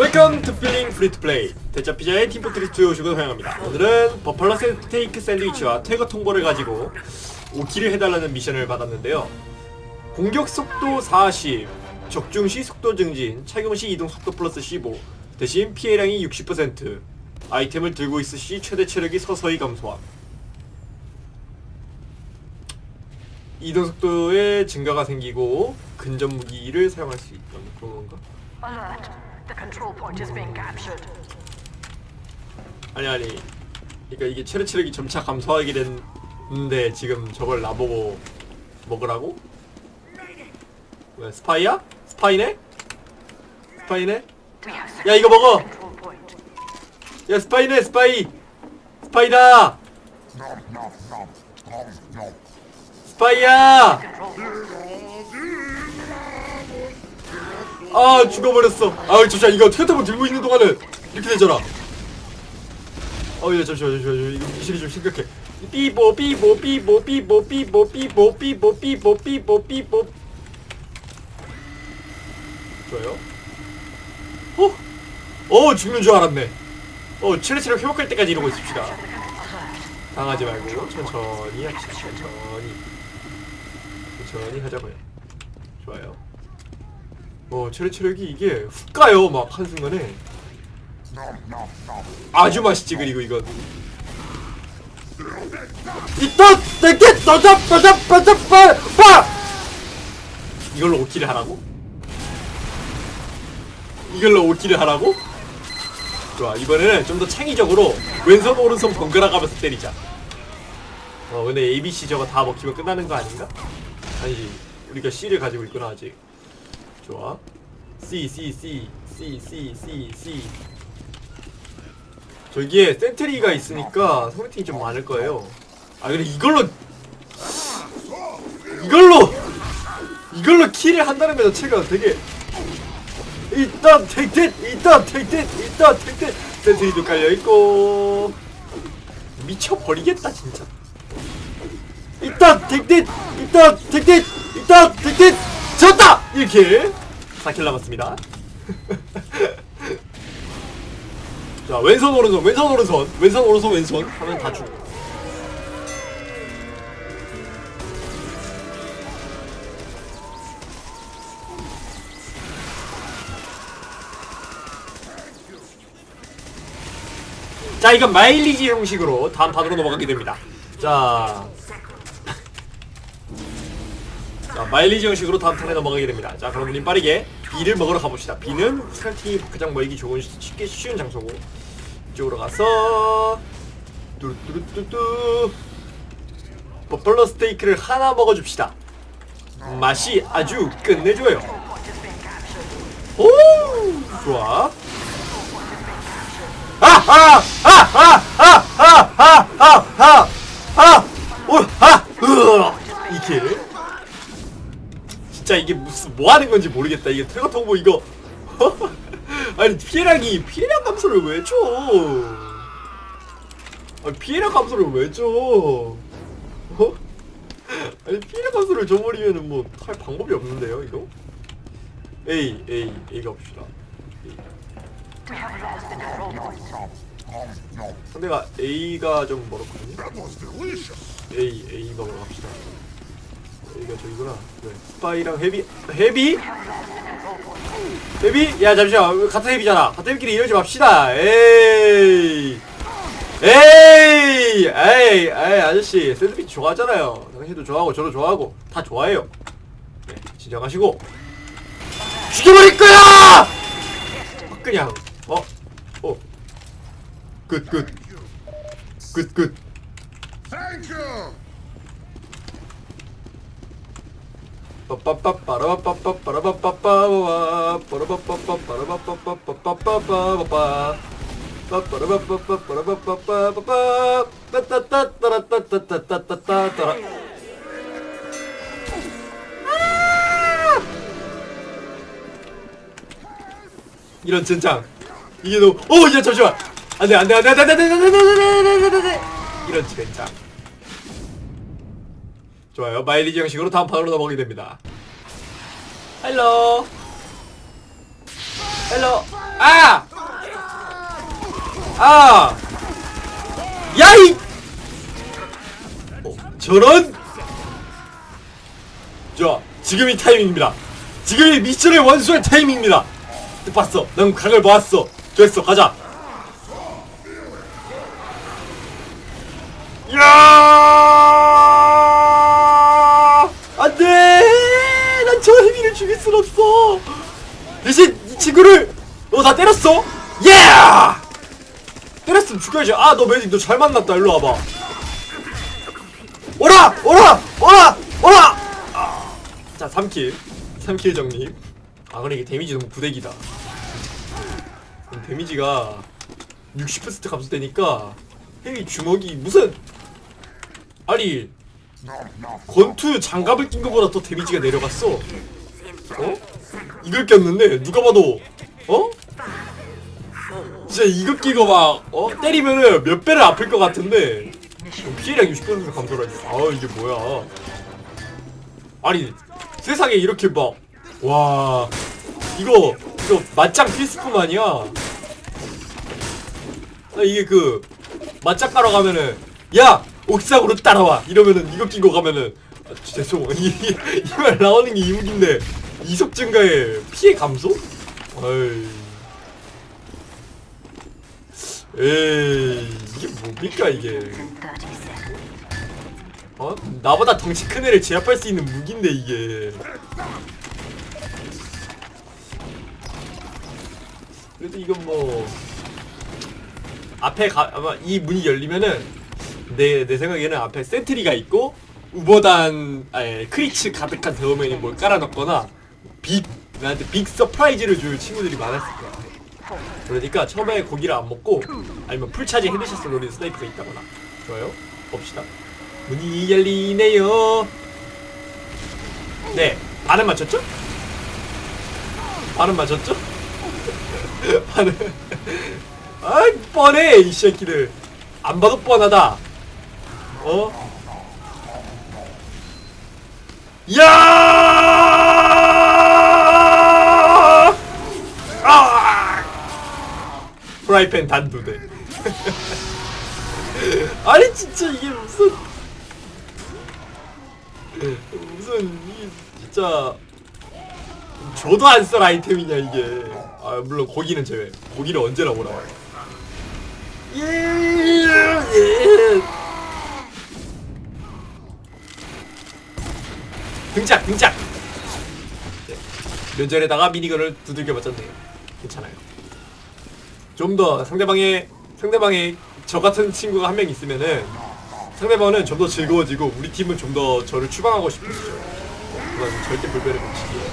웰컴 투 필링 프리 투 플레이 대짜 피자의 팀포트리스 오시고 환영합니다. 오늘은 버팔러 스테이크 샌드위치와 퇴거 통보를 가지고 5킬을 해달라는 미션을 받았는데요. 공격 속도 40 적중 시 속도 증진 착용 시 이동 속도 플러스 15 대신 피해량이 60% 아이템을 들고 있을 시 최대 체력이 서서히 감소함. 이동 속도에 증가가 생기고 근접 무기를 사용할 수 있다는 그런 건가? The control point is being captured. 아니 아니 그러니까 이게 체력 체력이 점차 감소하게 됐는데 지금 저걸 나보고 먹으라고? 왜 스파이야? 스파이네? 스파이네? We have 야 이거 먹어! control point. 야 스파이네 스파이! 스파이다! 스파이야! Control point. 아 죽어버렸어. 아 잠시만 이거 트레터볼 들고 있는 동안은 이렇게 되잖아. 어야 잠시만 잠시만 이거 미실이 좀 심각해. 삐보 삐보 삐보 삐보 삐보 삐보 삐보 삐보 삐보 삐보. 좋아요. 어? 어 죽는 줄 알았네. 어 체력체력 회복할 때까지 이러고 있읍시다. 당하지 말고 천천히 합시다. 천천히. 천천히 하자고요. 좋아요 어 체력 체력이 이게 훅 가요 막 한순간에 아주 맛있지 그리고 이건 이따 내게 너자 빠자 빠자 빠빠 이걸로 5킬을 하라고? 이걸로 5킬을 하라고? 좋아 이번에는 좀 더 창의적으로 왼손 오른손 번갈아 가면서 때리자 어 근데 ABC 저거 다 먹히면 끝나는 거 아닌가? 아니지 우리가 C를 가지고 있구나 아직 좋아. C C C C C C C. 저기에 센트리가 있으니까 소개팅이 좀 많을 거예요. 아 근데 이걸로 이걸로 이걸로 킬을 한다는 것 자체가 되게 일단 택택 일단 택택 일단 택택 센트리도 깔려 있고 미쳐 버리겠다 진짜. 일단 택택 일단 택택 일단 택택 졌다 이렇게 4킬 남았습니다. 자 왼손 오른손 왼손 오른손 왼손 오른손 왼손 하면 다 죽. 자 이건 마일리지 형식으로 다음 판으로 넘어가게 됩니다. 자 자, 마일리지 형식으로 다음 턴에 넘어가게 됩니다. 자, 그럼 우린 빠르게 B를 먹으러 가봅시다. B는 스칼팅이 가장 멀기 좋은 쉽게 쉬운 장소고 이쪽으로 가서 뚜루뚜루뚜뚜 버플러 스테이크를 하나 먹어줍시다. 맛이 아주 끝내줘요. 오, 좋아. 아 아 아 아 아 아 아 아 아아아 으아 이킬. 진짜 이게 무슨 뭐 하는 건지 모르겠다. 이게 트리거 통보 이거 아니 피해량이 피해량 감소를 왜 줘? 아니 피해량 감소를 왜 줘? 어? 아니 피해량 감소를 줘버리면은 뭐 할 방법이 없는데요 이거? A A A 가봅시다. A. 상대가 A가 좀 멀었거든요. A A 먹으러 갑시다. A가 저기구나. 네. 스파이랑 헤비 헤비? 헤비? 야 잠시만 같은 헤비잖아. 같은 헤비끼리 이러지 맙시다. 에이. 에이. 에이. 에이 아저씨 샌드위치 좋아하잖아요. 당신도 좋아하고 저도 좋아하고 다 좋아해요. 네, 진정하시고 죽여버릴 거야! 확 그냥 어? 어? 끝 끝. 끝 끝. You! 이런 젠장 이게 너무 어야 잠시만 안돼 안돼 안돼 안돼 안돼 안돼 안돼 안돼 안돼 이런 젠장 좋아요 마일리지 형식으로 다음 판으로 넘어가게 됩니다 헬로 헬로 아! 아! 야이! 어, 저런? 자, 지금이 타이밍입니다. 지금이 미션을 완수할 타이밍입니다. 봤어. 난 각을 모았어. 됐어. 가자. 해비를 죽일 순 없어! 대신 이 친구를 너 다 때렸어? 예! 때렸으면 죽여야지. 아, 너 매직 너 잘 만났다. 일로 와봐. 오라! 오라! 오라! 오라! 아. 자, 3킬. 3킬 정리. 아, 그래, 이게 데미지 너무 부대기다. 음, 데미지가 60% 감소되니까 헤비 주먹이 무슨 아니 권투 장갑을 낀 거보다 더 데미지가 내려갔어 어? 이걸 꼈는데 누가 봐도 어? 진짜 이거 끼고 막 어? 때리면은 몇 배를 아플 것 같은데. 어, 피해량 60% 감소라니 아 이게 뭐야. 아니 세상에 이렇게 막 와. 이거 이거 맞짱 필수품 아니야? 아, 이게 그 맞짱 가러 가면은 야 옥상으로 따라와. 이러면은 이거 끼고 가면은 아, 죄송 이말 나오는 게 이무기인데 이속 증가에 피해 감소? 어이 에이 이게 뭡니까 이게 30 seconds. 어 나보다 덩치 큰 애를 제압할 수 있는 무기인데 이게 그래도 이건 뭐 앞에 가 아마 이 문이 열리면은 내 내 생각에는 앞에 센트리가 있고 우버단 아니 크리츠 가득한 대어맨이 뭘 깔아놓거나 빅 나한테 빅 서프라이즈를 줄 친구들이 많았을 거야. 그러니까 처음에 고기를 안 먹고 아니면 풀차지 헤드샷을 노리는 스나이퍼가 있다거나 좋아요 봅시다 문이 열리네요 네 반은 맞췄죠? 반은 맞췄죠? 반은 아 뻔해 이 새끼들 안 봐도 뻔하다 어? 야! 프라이팬 단 두 대. 아니 진짜 이게 무슨 무슨 이게 진짜 저도 안 쓸 아이템이냐 이게. 아 물론 고기는 제외. 고기는 언제나 오라와요. 예, 예. 등짝 등짝. 네. 면전에다가 미니건을 두들겨 맞췄네요. 괜찮아요. 좀 더 상대방의 상대방의 저 같은 친구가 한 명 있으면은 상대방은 좀 더 즐거워지고 우리 팀은 좀 더 저를 추방하고 싶으시죠. 그건 절대 불변의 법칙이에요.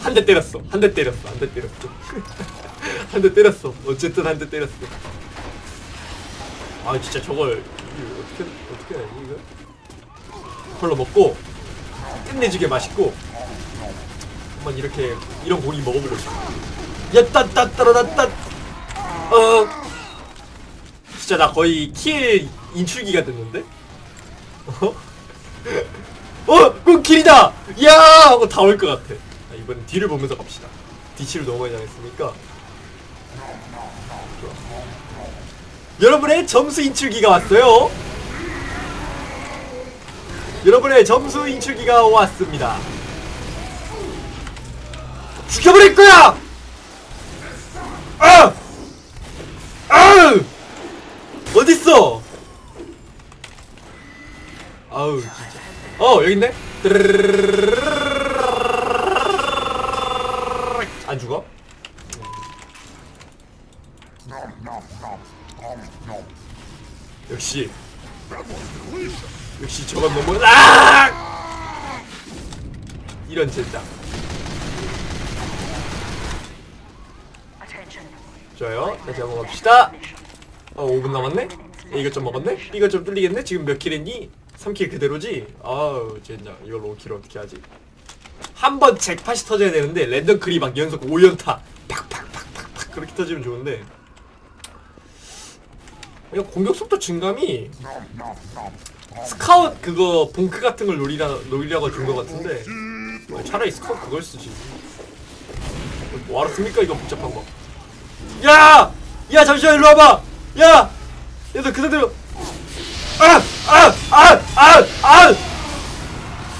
한 대 때렸어. 한 대 때렸어. 한 대 때렸어. 한 대 때렸어. 어쨌든 한 대 때렸어. 아 진짜 저걸 어떻게 어떻게 이거? 컬러 먹고 끝내주게 맛있고 한번 이렇게 이런 고기 먹어보고 싶어. 야따따따라따 어 진짜 나 거의 킬 인출기가 됐는데? 어? 어! 그럼 킬이다! 야! 하고 다 올 것 같아. 아, 이번엔 뒤를 보면서 갑시다. 뒤치를 너무 많이 당했으니까. 여러분의 점수 인출기가 왔어요. 여러분의 점수 인출기가 왔습니다. 죽여버릴 거야! 아! 아! 어딨어? 아우 진짜. 어 여기 있네. 안 죽어? 역시 역시 저건 너무 아! 이런 젠장. 좋아요. 다시 한번 갑시다. 어 5분 남았네? 야, 이거 좀 먹었네? 이거 좀 뚫리겠네? 지금 몇 킬 했니? 3킬 그대로지? 아우 젠장 이걸 5킬 어떻게 하지? 한 번 잭팟이 터져야 되는데 랜덤 클이 막 연속 5연타 팍팍팍팍팍 그렇게 터지면 좋은데 이거 공격 속도 증감이 스카웃 그거 봉크 같은 걸 노리라 노리려고 준것 같은데 어, 차라리 스카웃 그걸 쓰지. 뭐 알았습니까 이거 복잡한 거. 야! 야 잠시만 일로 와봐. 야! 얘들 그 상태로. 아! 아! 아! 아! 아!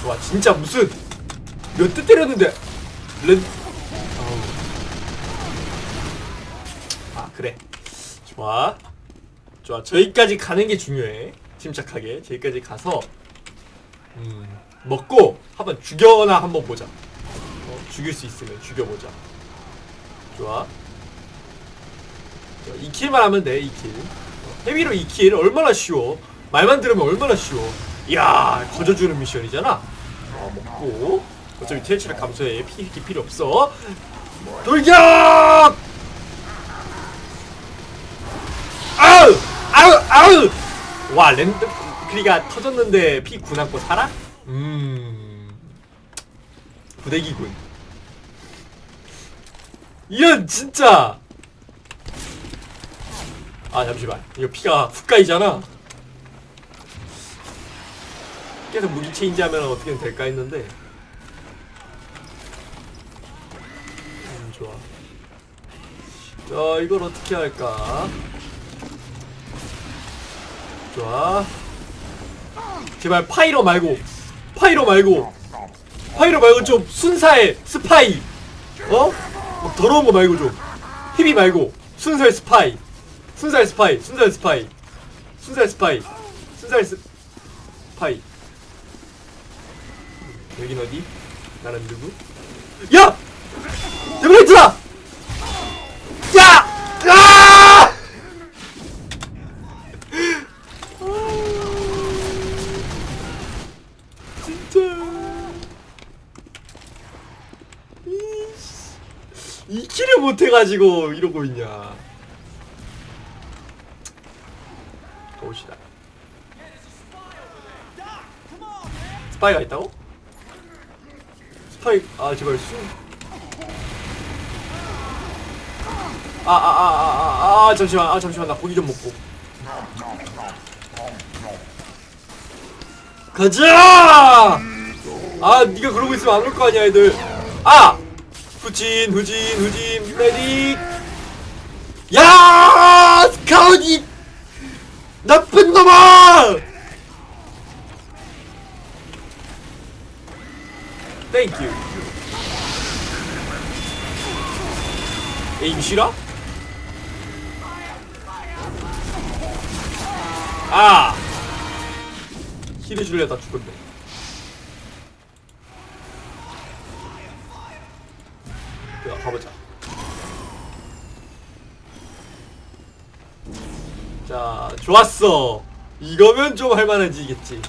와 진짜 무슨 몇 대 때렸는데 렌. 아우. 아 그래. 좋아. 좋아. 저기까지 가는 게 중요해. 침착하게 저기까지 가서 음, 먹고 한번 죽여나 한번 보자. 어, 죽일 수 있으면 죽여보자. 좋아. 2킬만 하면 돼. 2킬. 어, 헤비로 2킬 얼마나 쉬워. 말만 들으면 얼마나 쉬워. 이야 거저주는 미션이잖아. 어, 먹고 어차피 TH를 감소해. 피 필요 없어. 돌격! 아우! 아우! 아우! 와 랜드 크리가 터졌는데 피 구남고 살아? 음. 부대기군. 이런 진짜! 아 잠시만. 이거 피가 훅가이잖아. 계속 무기 체인지하면 어떻게든 될까 했는데. 음 좋아. 자 이걸 어떻게 할까 좋아. 제발 파이로 말고, 파이로 말고, 파이로 말고 좀 순사의 스파이. 어? 뭐 더러운 거 말고 좀. 히비 말고, 순사의 스파이. 순사의 스파이, 순사의 스파이. 순사의 스파이. 순사의 스파이. 여긴 어디? 나는 누구? 야! 데블레이트다! 야! 야! 진짜 이씨 이 킬을 못해 가지고 이러고 있냐 가봅시다 스파이가 있다고? 스파이 아 제발 수아아 아 아 아 잠시만 아 잠시만 나 고기 좀 먹고 가자! 아, 네가 그러고 있으면 안 올 거 아니야, 애들. 아! 후진, 후진, 후진, 메딕. 야! 스카우디! 나쁜 놈아! 땡큐. 에임 싫어? 아! 힐을 줄려다 죽었네. 야, 가보자. 자, 좋았어. 이거면 좀 할만해지겠지.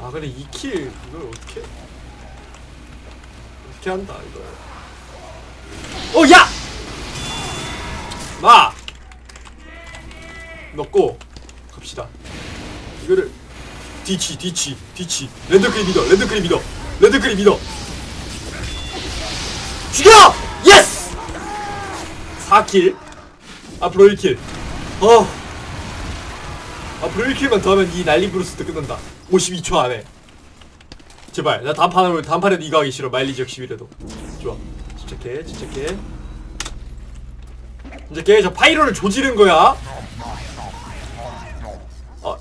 아, 그래, 2킬, 이걸 어떻게? 어떻게 한다, 이거. 어, 야! 마! 넣고, 갑시다. 이거를 뒤치 뒤치 뒤치 랜드크리 믿어 랜드크리 믿어 랜드크리 믿어 죽여! 예스! 4킬. 앞으로 1킬. 어. 앞으로 1킬만 더 하면 이 난리 브루스도 끝난다. 52초 안에. 제발 나 단판으로 단판에도 이거 하기 싫어. 마일리지 역 10이라도. 좋아. 침착해 침착해. 침착해. 저 파이로를 조지른 거야. 아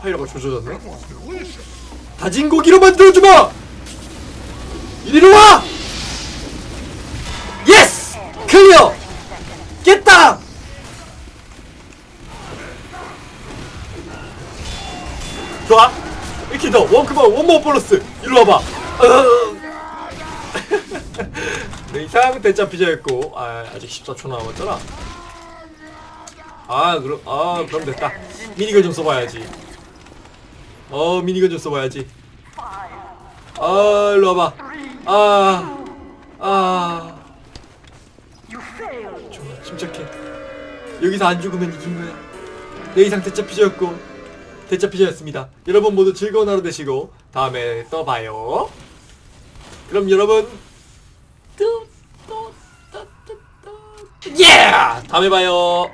파이로가 조져졌네? 다진 고기로 만들어주마! 이리로 와 클리어 깼다 좋아. 이렇게 더 원크만 원모 보너스 이리로 와봐. 네, 이상 대짜 피자였고. 아, 아직 14초 남았잖아. 아 그럼 아 그럼 됐다. 미니건 좀 써봐야지. 어 미니건 좀 써봐야지. 아 일로 와봐. 아아 좋아 침착해. 여기서 안 죽으면 이긴 거야. 내 이상 대짜 피자였고 대짜 피자였습니다. 여러분 모두 즐거운 하루 되시고 다음에 또 봐요. 그럼 여러분. 예 다음에 봐요